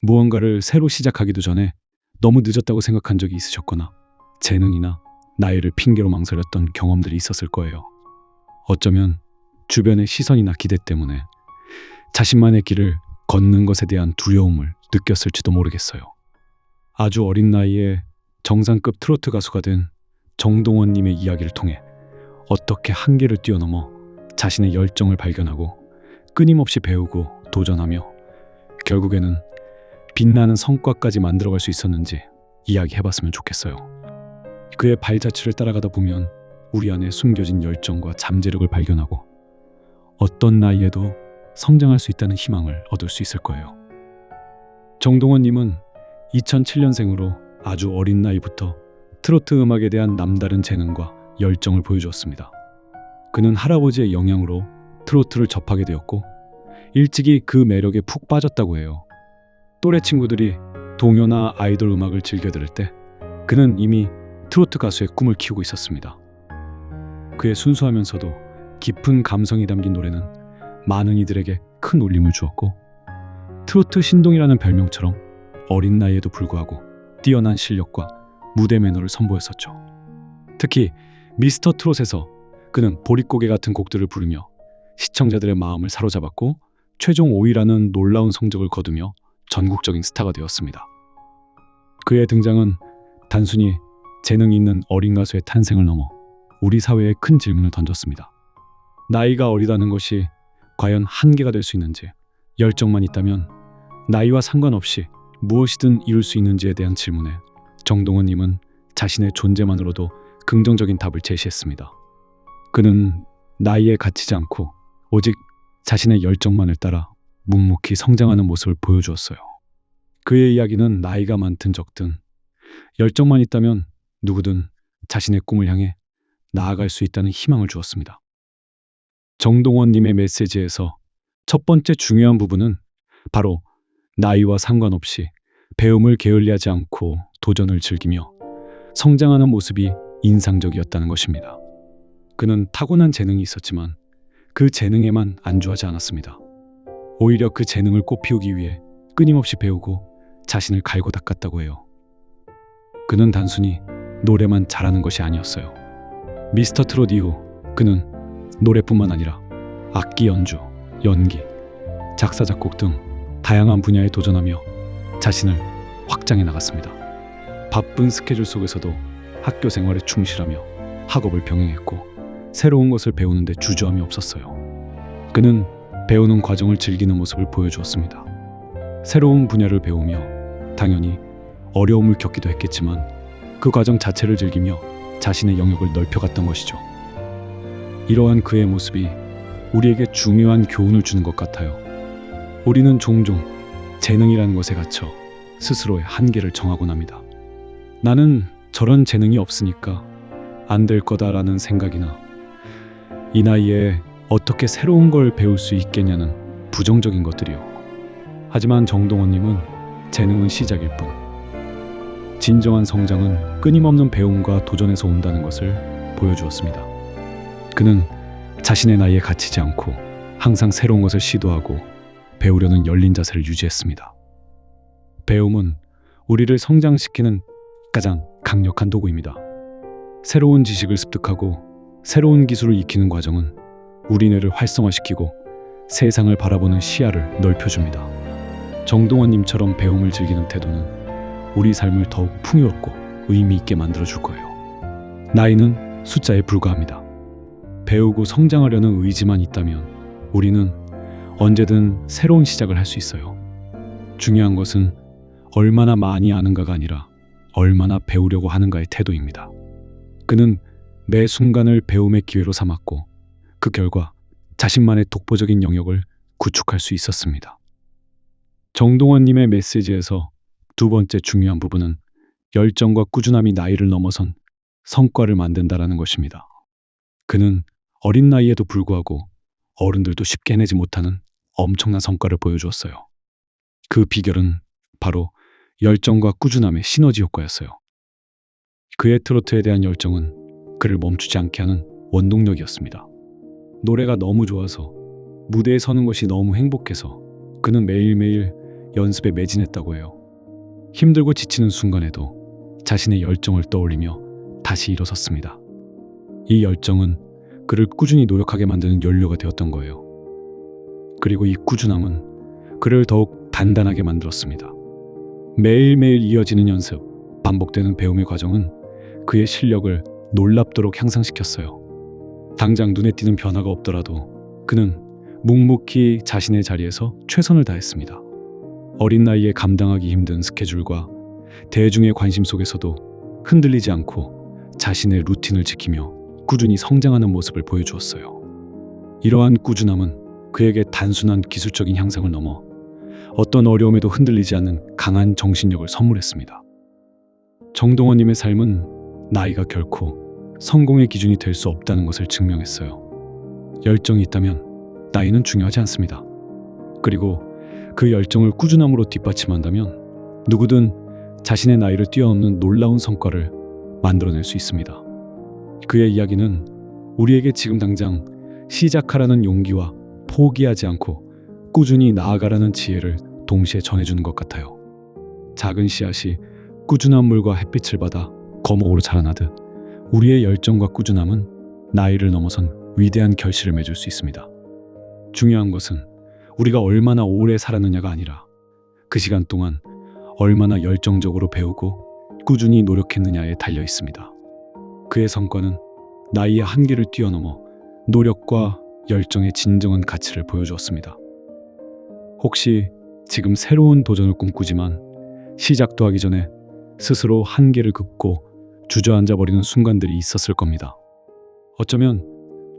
무언가를 새로 시작하기도 전에 너무 늦었다고 생각한 적이 있으셨거나 재능이나 나이를 핑계로 망설였던 경험들이 있었을 거예요. 어쩌면 주변의 시선이나 기대 때문에 자신만의 길을 걷는 것에 대한 두려움을 느꼈을지도 모르겠어요. 아주 어린 나이에 정상급 트로트 가수가 된 정동원님의 이야기를 통해 어떻게 한계를 뛰어넘어 자신의 열정을 발견하고 끊임없이 배우고 도전하며 결국에는 빛나는 성과까지 만들어갈 수 있었는지 이야기해봤으면 좋겠어요. 그의 발자취를 따라가다 보면 우리 안에 숨겨진 열정과 잠재력을 발견하고 어떤 나이에도 성장할 수 있다는 희망을 얻을 수 있을 거예요. 정동원님은 2007년생으로 아주 어린 나이부터 트로트 음악에 대한 남다른 재능과 열정을 보여주었습니다. 그는 할아버지의 영향으로 트로트를 접하게 되었고 일찍이 그 매력에 푹 빠졌다고 해요. 또래 친구들이 동요나 아이돌 음악을 즐겨 들을 때 그는 이미 트로트 가수의 꿈을 키우고 있었습니다. 그의 순수하면서도 깊은 감성이 담긴 노래는 많은 이들에게 큰 울림을 주었고 트로트 신동이라는 별명처럼 어린 나이에도 불구하고 뛰어난 실력과 무대 매너를 선보였었죠. 특히 미스터 트롯에서 그는 보릿고개 같은 곡들을 부르며 시청자들의 마음을 사로잡았고 최종 5위라는 놀라운 성적을 거두며 전국적인 스타가 되었습니다. 그의 등장은 단순히 재능이 있는 어린 가수의 탄생을 넘어 우리 사회에 큰 질문을 던졌습니다. 나이가 어리다는 것이 과연 한계가 될 수 있는지, 열정만 있다면 나이와 상관없이 무엇이든 이룰 수 있는지에 대한 질문에 정동원님은 자신의 존재만으로도 긍정적인 답을 제시했습니다. 그는 나이에 갇히지 않고 오직 자신의 열정만을 따라 묵묵히 성장하는 모습을 보여주었어요. 그의 이야기는 나이가 많든 적든 열정만 있다면 누구든 자신의 꿈을 향해 나아갈 수 있다는 희망을 주었습니다. 정동원님의 메시지에서 첫 번째 중요한 부분은 바로 나이와 상관없이 배움을 게을리하지 않고 도전을 즐기며 성장하는 모습이 인상적이었다는 것입니다. 그는 타고난 재능이 있었지만 그 재능에만 안주하지 않았습니다. 오히려 그 재능을 꽃피우기 위해 끊임없이 배우고 자신을 갈고 닦았다고 해요. 그는 단순히 노래만 잘하는 것이 아니었어요. 미스터 트롯 이후 그는 노래뿐만 아니라 악기 연주, 연기, 작사 작곡 등 다양한 분야에 도전하며 자신을 확장해 나갔습니다. 바쁜 스케줄 속에서도 학교 생활에 충실하며 학업을 병행했고 새로운 것을 배우는데 주저함이 없었어요. 그는 배우는 과정을 즐기는 모습을 보여주었습니다. 새로운 분야를 배우며 당연히 어려움을 겪기도 했겠지만 그 과정 자체를 즐기며 자신의 영역을 넓혀갔던 것이죠. 이러한 그의 모습이 우리에게 중요한 교훈을 주는 것 같아요. 우리는 종종 재능이라는 것에 갇혀 스스로의 한계를 정하곤 합니다. 나는 저런 재능이 없으니까 안 될 거다라는 생각이나 이 나이에 어떻게 새로운 걸 배울 수 있겠냐는 부정적인 것들이요. 하지만 정동원님은 재능은 시작일 뿐. 진정한 성장은 끊임없는 배움과 도전에서 온다는 것을 보여주었습니다. 그는 자신의 나이에 갇히지 않고 항상 새로운 것을 시도하고 배우려는 열린 자세를 유지했습니다. 배움은 우리를 성장시키는 가장 강력한 도구입니다. 새로운 지식을 습득하고 새로운 기술을 익히는 과정은 우리 뇌를 활성화시키고 세상을 바라보는 시야를 넓혀줍니다. 정동원님처럼 배움을 즐기는 태도는 우리 삶을 더욱 풍요롭고 의미 있게 만들어줄 거예요. 나이는 숫자에 불과합니다. 배우고 성장하려는 의지만 있다면 우리는 언제든 새로운 시작을 할 수 있어요. 중요한 것은 얼마나 많이 아는가가 아니라 얼마나 배우려고 하는가의 태도입니다. 그는 매 순간을 배움의 기회로 삼았고 그 결과 자신만의 독보적인 영역을 구축할 수 있었습니다. 정동원님의 메시지에서 두 번째 중요한 부분은 열정과 꾸준함이 나이를 넘어선 성과를 만든다라는 것입니다. 그는 어린 나이에도 불구하고 어른들도 쉽게 해내지 못하는 엄청난 성과를 보여주었어요. 그 비결은 바로 열정과 꾸준함의 시너지 효과였어요. 그의 트로트에 대한 열정은 그를 멈추지 않게 하는 원동력이었습니다. 노래가 너무 좋아서 무대에 서는 것이 너무 행복해서 그는 매일매일 연습에 매진했다고 해요. 힘들고 지치는 순간에도 자신의 열정을 떠올리며 다시 일어섰습니다. 이 열정은 그를 꾸준히 노력하게 만드는 연료가 되었던 거예요. 그리고 이 꾸준함은 그를 더욱 단단하게 만들었습니다. 매일매일 이어지는 연습, 반복되는 배움의 과정은 그의 실력을 놀랍도록 향상시켰어요. 당장 눈에 띄는 변화가 없더라도 그는 묵묵히 자신의 자리에서 최선을 다했습니다. 어린 나이에 감당하기 힘든 스케줄과 대중의 관심 속에서도 흔들리지 않고 자신의 루틴을 지키며 꾸준히 성장하는 모습을 보여주었어요. 이러한 꾸준함은 그에게 단순한 기술적인 향상을 넘어 어떤 어려움에도 흔들리지 않는 강한 정신력을 선물했습니다. 정동원님의 삶은 나이가 결코 성공의 기준이 될 수 없다는 것을 증명했어요. 열정이 있다면 나이는 중요하지 않습니다. 그리고 그 열정을 꾸준함으로 뒷받침한다면 누구든 자신의 나이를 뛰어넘는 놀라운 성과를 만들어낼 수 있습니다. 그의 이야기는 우리에게 지금 당장 시작하라는 용기와 포기하지 않고 꾸준히 나아가라는 지혜를 동시에 전해주는 것 같아요. 작은 씨앗이 꾸준한 물과 햇빛을 받아 거목으로 자라나듯 우리의 열정과 꾸준함은 나이를 넘어선 위대한 결실을 맺을 수 있습니다. 중요한 것은 우리가 얼마나 오래 살았느냐가 아니라 그 시간 동안 얼마나 열정적으로 배우고 꾸준히 노력했느냐에 달려 있습니다. 그의 성과는 나이의 한계를 뛰어넘어 노력과 열정의 진정한 가치를 보여주었습니다. 혹시 지금 새로운 도전을 꿈꾸지만 시작도 하기 전에 스스로 한계를 긋고 주저앉아 버리는 순간들이 있었을 겁니다. 어쩌면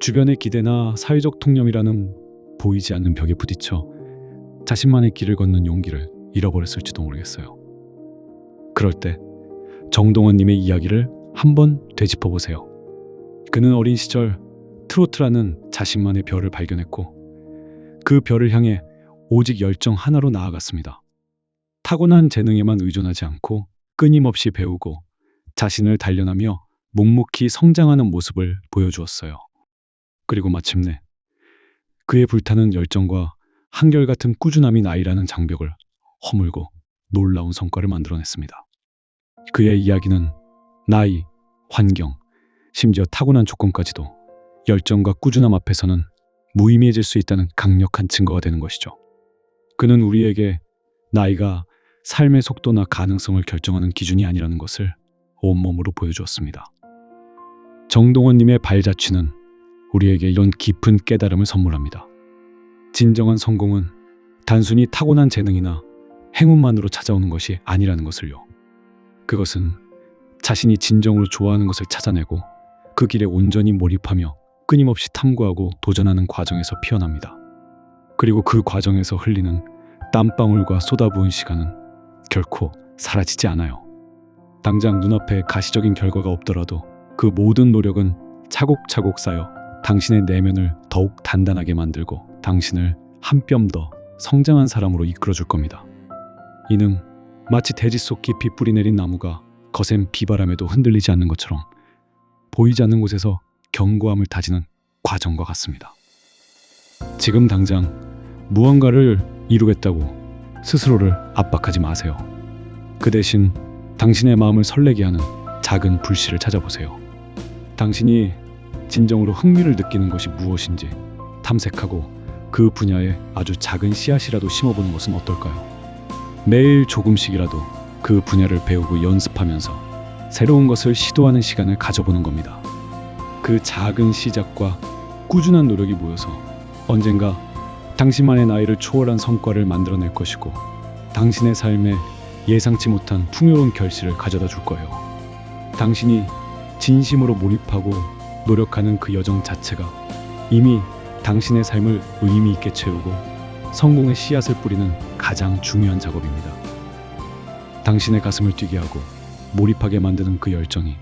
주변의 기대나 사회적 통념이라는 보이지 않는 벽에 부딪혀 자신만의 길을 걷는 용기를 잃어버렸을지도 모르겠어요. 그럴 때 정동원님의 이야기를 한번 되짚어 보세요. 그는 어린 시절 트로트라는 자신만의 별을 발견했고 그 별을 향해 오직 열정 하나로 나아갔습니다. 타고난 재능에만 의존하지 않고 끊임없이 배우고 자신을 단련하며 묵묵히 성장하는 모습을 보여주었어요. 그리고 마침내 그의 불타는 열정과 한결같은 꾸준함이 나이라는 장벽을 허물고 놀라운 성과를 만들어냈습니다. 그의 이야기는 나이, 환경, 심지어 타고난 조건까지도 열정과 꾸준함 앞에서는 무의미해질 수 있다는 강력한 증거가 되는 것이죠. 그는 우리에게 나이가 삶의 속도나 가능성을 결정하는 기준이 아니라는 것을 온몸으로 보여주었습니다. 정동원님의 발자취는 우리에게 이런 깊은 깨달음을 선물합니다. 진정한 성공은 단순히 타고난 재능이나 행운만으로 찾아오는 것이 아니라는 것을요. 그것은 자신이 진정으로 좋아하는 것을 찾아내고 그 길에 온전히 몰입하며 끊임없이 탐구하고 도전하는 과정에서 피어납니다. 그리고 그 과정에서 흘리는 땀방울과 쏟아부은 시간은 결코 사라지지 않아요. 당장 눈앞에 가시적인 결과가 없더라도 그 모든 노력은 차곡차곡 쌓여 당신의 내면을 더욱 단단하게 만들고 당신을 한 뼘 더 성장한 사람으로 이끌어 줄 겁니다. 이는 마치 대지 속 깊이 뿌리 내린 나무가 거센 비바람에도 흔들리지 않는 것처럼 보이지 않는 곳에서 견고함을 다지는 과정과 같습니다. 지금 당장 무언가를 이루겠다고 스스로를 압박하지 마세요. 그 대신 당신의 마음을 설레게 하는 작은 불씨를 찾아보세요. 당신이 진정으로 흥미를 느끼는 것이 무엇인지 탐색하고 그 분야에 아주 작은 씨앗이라도 심어보는 것은 어떨까요? 매일 조금씩이라도 그 분야를 배우고 연습하면서 새로운 것을 시도하는 시간을 가져보는 겁니다. 그 작은 시작과 꾸준한 노력이 모여서 언젠가 당신만의 나이를 초월한 성과를 만들어낼 것이고 당신의 삶에 예상치 못한 풍요로운 결실을 가져다 줄 거예요. 당신이 진심으로 몰입하고 노력하는 그 여정 자체가 이미 당신의 삶을 의미 있게 채우고 성공의 씨앗을 뿌리는 가장 중요한 작업입니다. 당신의 가슴을 뛰게 하고 몰입하게 만드는 그 열정이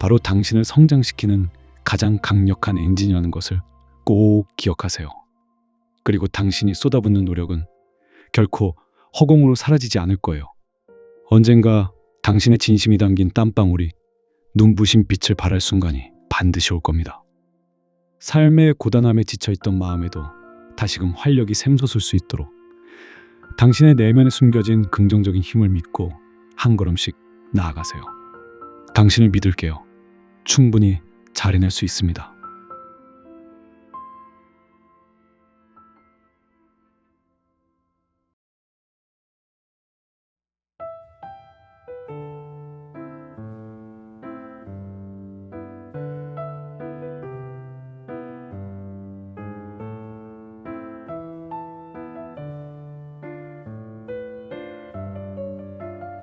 바로 당신을 성장시키는 가장 강력한 엔진이라는 것을 꼭 기억하세요. 그리고 당신이 쏟아붓는 노력은 결코 허공으로 사라지지 않을 거예요. 언젠가 당신의 진심이 담긴 땀방울이 눈부신 빛을 발할 순간이 반드시 올 겁니다. 삶의 고단함에 지쳐있던 마음에도 다시금 활력이 샘솟을 수 있도록 당신의 내면에 숨겨진 긍정적인 힘을 믿고 한 걸음씩 나아가세요. 당신을 믿을게요. 충분히 잘 해낼 수 있습니다.